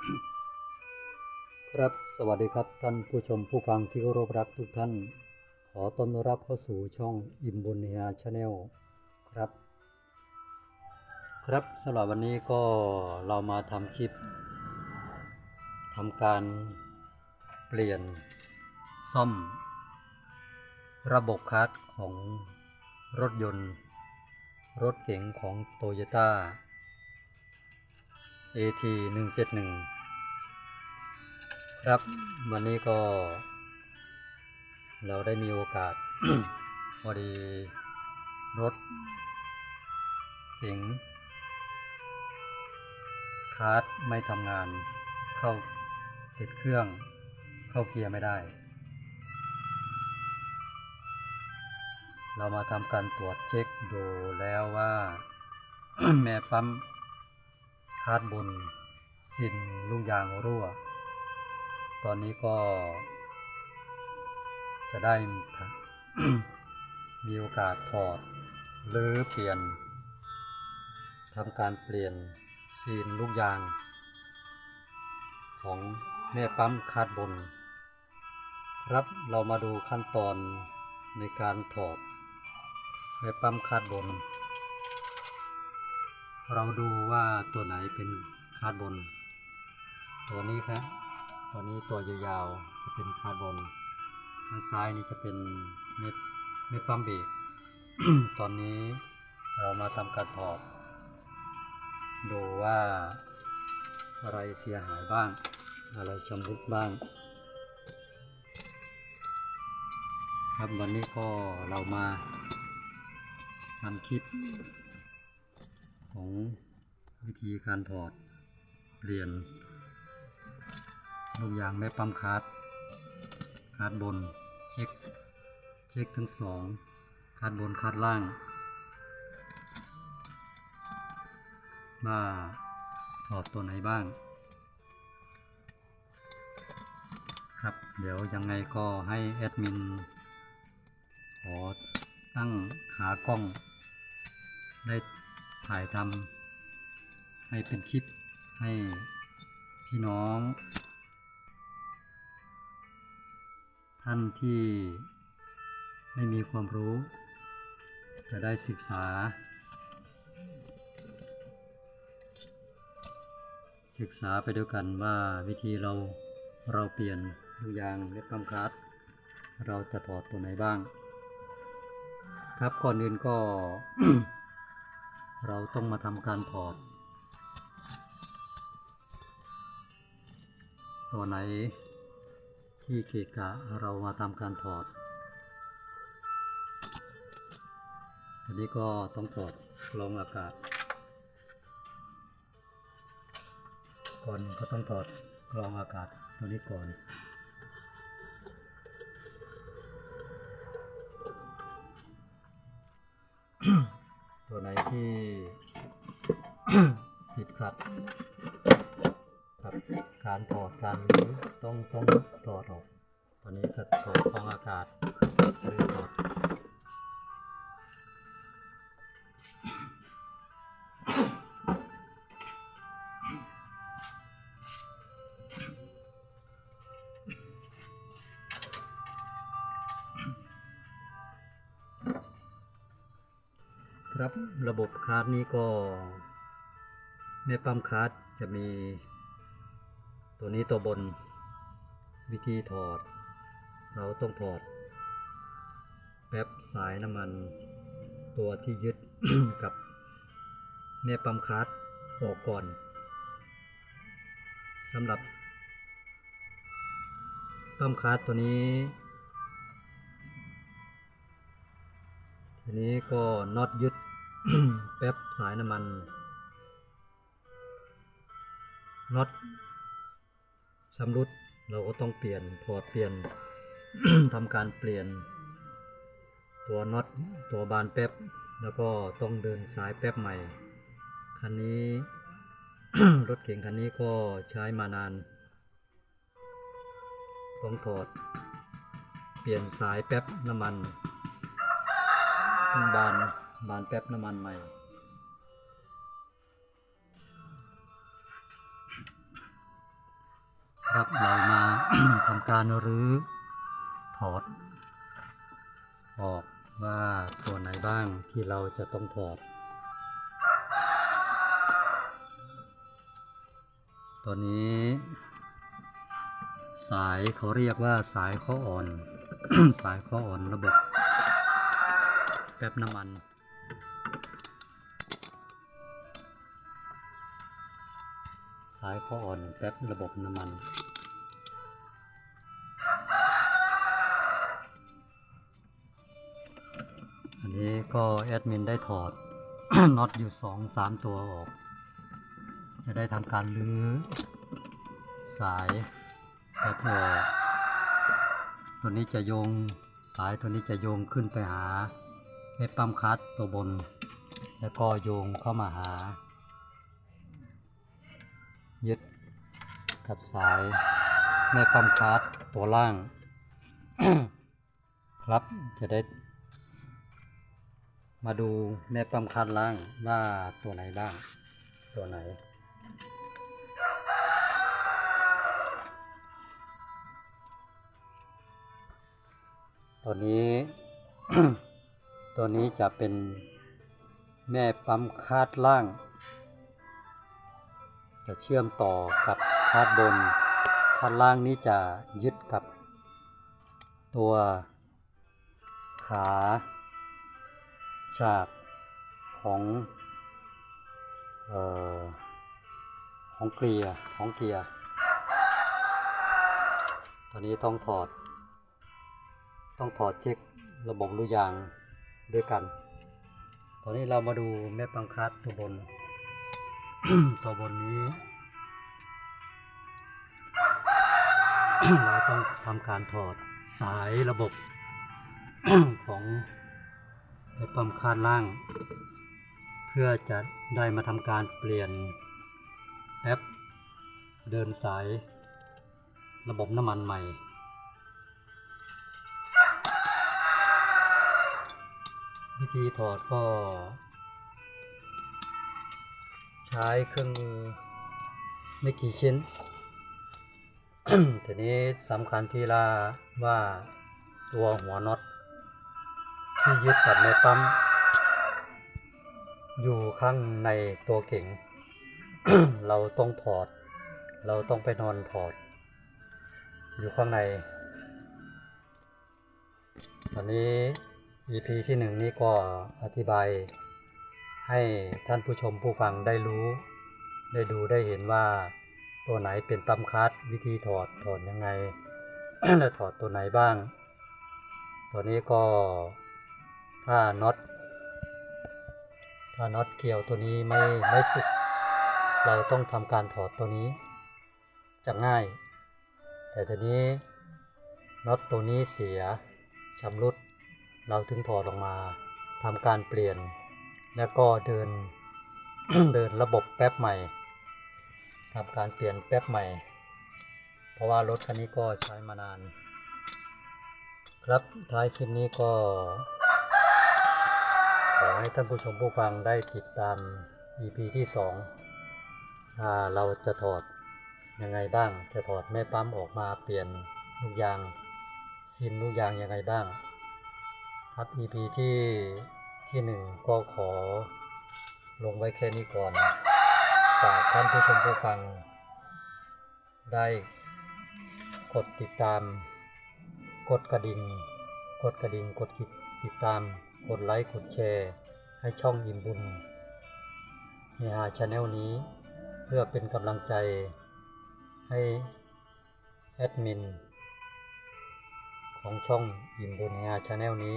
ครับสวัสดีครับท่านผู้ชมผู้ฟังที่เคารพรักทุกท่าน ขอต้อนรับเข้าสู่ช่องอิมบุญเนียชาแนลครับ ครับสำหรับวันนี้ก็เรามาทำคลิปทำการเปลี่ยนซ่อม ระบบคลัตช์ของรถยนต์ รถเก๋งของโตโยต้า AT 171 ครับวันนี้ก็ เราได้มีโอกาส พอดีรถเก๋งคาร์ดไม่ทำงาน เข้าติดเครื่อง เข้าเกียร์ไม่ได้ เรามาทำการตรวจเช็คดูแล้วว่า แม่ปั๊มคาร์ดบนสินลูกยางรั่ว ตอนนี้ก็ จะได้มีโอกาสถอด หรือเปลี่ยนทำการเปลี่ยนซีนลูกยาง ของแม่ปั๊มคาดบน ครับเรามาดูขั้นตอนในการถอดแม่ปั๊มคาดบน เราดูว่าตัวไหนเป็นคาดบน ตัวนี้ครับ ตัวนี้ตัวยาวๆ จะเป็นคาดบอนข้างซ้ายนี่จะเป็นเม็ดเม็ดปั๊มเบรกตอนนี้เรามาทำการถอด ดูว่าอะไรเสียหายบ้าง อะไรชำรุดบ้าง ครับวันนี้ก็เรามาทำคลิป ของวิธีการถอดเปลี่ยน ลูกยางแม่ปั๊มคาร์ดคาร์ดบนเช็คเช็คทั้งสองคาร์ดบนคาร์ดล่างว่าถอดตัวไหนบ้าง ครับเดี๋ยวยังไงก็ให้แอดมินขอตั้งขากล้อง ได้ถ่ายทำให้เป็นคลิปให้พี่น้อง ท่านที่ไม่มีความรู้ จะได้ศึกษา ศึกษาไปด้วยกันว่าวิธีเราเราเปลี่ยนลูกยางเล็บปั๊มคลัตช์เราจะถอดตัวไหนบ้าง ครับก่อนอื่นก็ เราต้องมาทำการถอด ตัวไหน ที่เกะกะเรามาทำการถอด อันนี้ก็ต้องถอดกรองอากาศ ก่อนก็ต้องถอดกรองอากาศตัวนี้ก่อนตัวไหนที่ติดขัดครับการถอดการต้องต้อง อนนี้ก็ถอดกรองอากาศหรือถอดครับระบบคาร์ดนี้ก็แม่ปั๊มคาร์ดจะมีตัวนี้ตัวบนวิธีถอด เราต้องถอดแป๊บสายน้ำมันตัวที่ยึดกับแม่ปั๊มคาร์ดออกก่อนสำหรับปั๊มคาร์ดตัวนี้ ทีนี้ก็น็อตยึดแป๊บสายน้ำมันน็อตชำรุดเราก็ต้องเปลี่ยนถอดเปลี่ยน ทำการเปลี่ยนตัวน็อตตัวบานแป๊บ แล้วก็ต้องเดินสายแป๊บใหม่ คันนี้ รถเก๋งคันนี้ก็ใช้มานาน ต้องถอด เปลี่ยนสายแป๊บน้ำมันบานบานแป๊บน้ำมันใหม่ครับเรามาทำการรื้อ ถอด ออกว่าตัวไหนบ้างที่เราจะต้องถอด ตัวนี้ สายเขาเรียกว่าสายข้ออ่อน สายข้ออ่อนระบบแป๊บน้ำมันสายข้ออ่อนแป๊บระบบน้ำมัน นนี้ก็แอดมินได้ถอดน็อตอยู่สองสามตัวออก จะได้ทำการลื้อสายแป๊บออกตัวนี้จะโยงสายตัวนี้จะโยงขึ้นไปหาเม็ดปั๊มคัดตัวบน แล้วก็โยงเข้ามาหา ยึดกับสายแม่ปั๊มคัดตัวล่าง ครับจะได้ มาดูแม่ปั๊มคัดล่างว่าตัวไหนบ้าง ตัวไหน ตัวนี้ ตัวนี้จะเป็นแม่ปั๊มคาดล่าง จะเชื่อมต่อกับคาดบนคาดล่างนี้จะยึดกับตัวขา ฉากของออของเกียร์ของเกียร์ตัวนี้ต้องถอด ต้องถอดเช็คระบบลูกยางด้วยกัน ตอนนี้เรามาดูแม่ปังคัดตัวบน ตัวบนนี้เราต้องทำการถอดสายระบบของ แม่ปั๊มคาดล่าง เพื่อจะได้มาทำการเปลี่ยนแอปเดินสายระบบน้ำมันใหม่ วิธีถอดก็ ใช้เครื่องมือไม่กี่ชิ้น ทีนี้สำคัญที่ละว่าตัวหัวน็อต ที่ยึดกับในปั๊ม อยู่ข้างในตัวเก่ง เราต้องถอด เราต้องไปนอนถอด อยู่ข้างใน ตอนนี้ EP ที่หนึ่งนี้ก็อธิบาย ให้ท่านผู้ชมผู้ฟังได้รู้ ได้ดูได้เห็นว่าตัวไหนเป็นปั๊มคัดวิธีถอดถอดยังไงและถอดตัวไหนบ้าง ตัวนี้ก็ ถ้าน็อตถ้าน็อตเกี่ยวตัวนี้ไม่ไม่สึกเราต้องทำการถอดตัวนี้จะง่าย แต่ทีนี้น็อตตัวนี้เสียชำรุด เราถึงถอดออกมาทำการเปลี่ยน แล้วก็เดินเดินระบบแป๊บใหม่ทำการเปลี่ยนแป๊บใหม่ เพราะว่ารถคันนี้ก็ใช้มานาน ครับท้ายคลิปนี้ก็ ขอให้ท่านผู้ชมผู้ฟังได้ติดตาม EP ที่2อ่าเราจะถอดยังไงบ้าง จะถอดแม่ปั๊มออกมาเปลี่ยนลูกยางซินลูกยางยังไงบ้าง ครับ EP ที่ที่หนึ่งก็ขอลงไว้แค่นี้ก่อนฝากท่านผู้ชมผู้ฟัง ได้กดติดตาม กดกระดิ่ง กดกระดิ่งกดติดตาม กดไลค์ กดแชร์ ให้ช่องอิ่มบุญเฮฮาชาแนลนี้ เพื่อเป็นกำลังใจให้แอดมิน ของช่องยิมบุญงาชาแนลนี้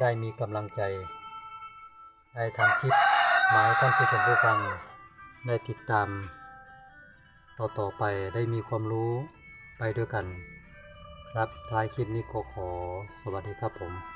ได้มีกำลังใจ ได้ทำคลิปมาให้ท่านผู้ชมผู้ฟังได้ติดตาม ต่อต่อไปได้มีความรู้ไปด้วยกัน ครับท้ายคลิปนี้ก็ขอ สวัสดีครับผม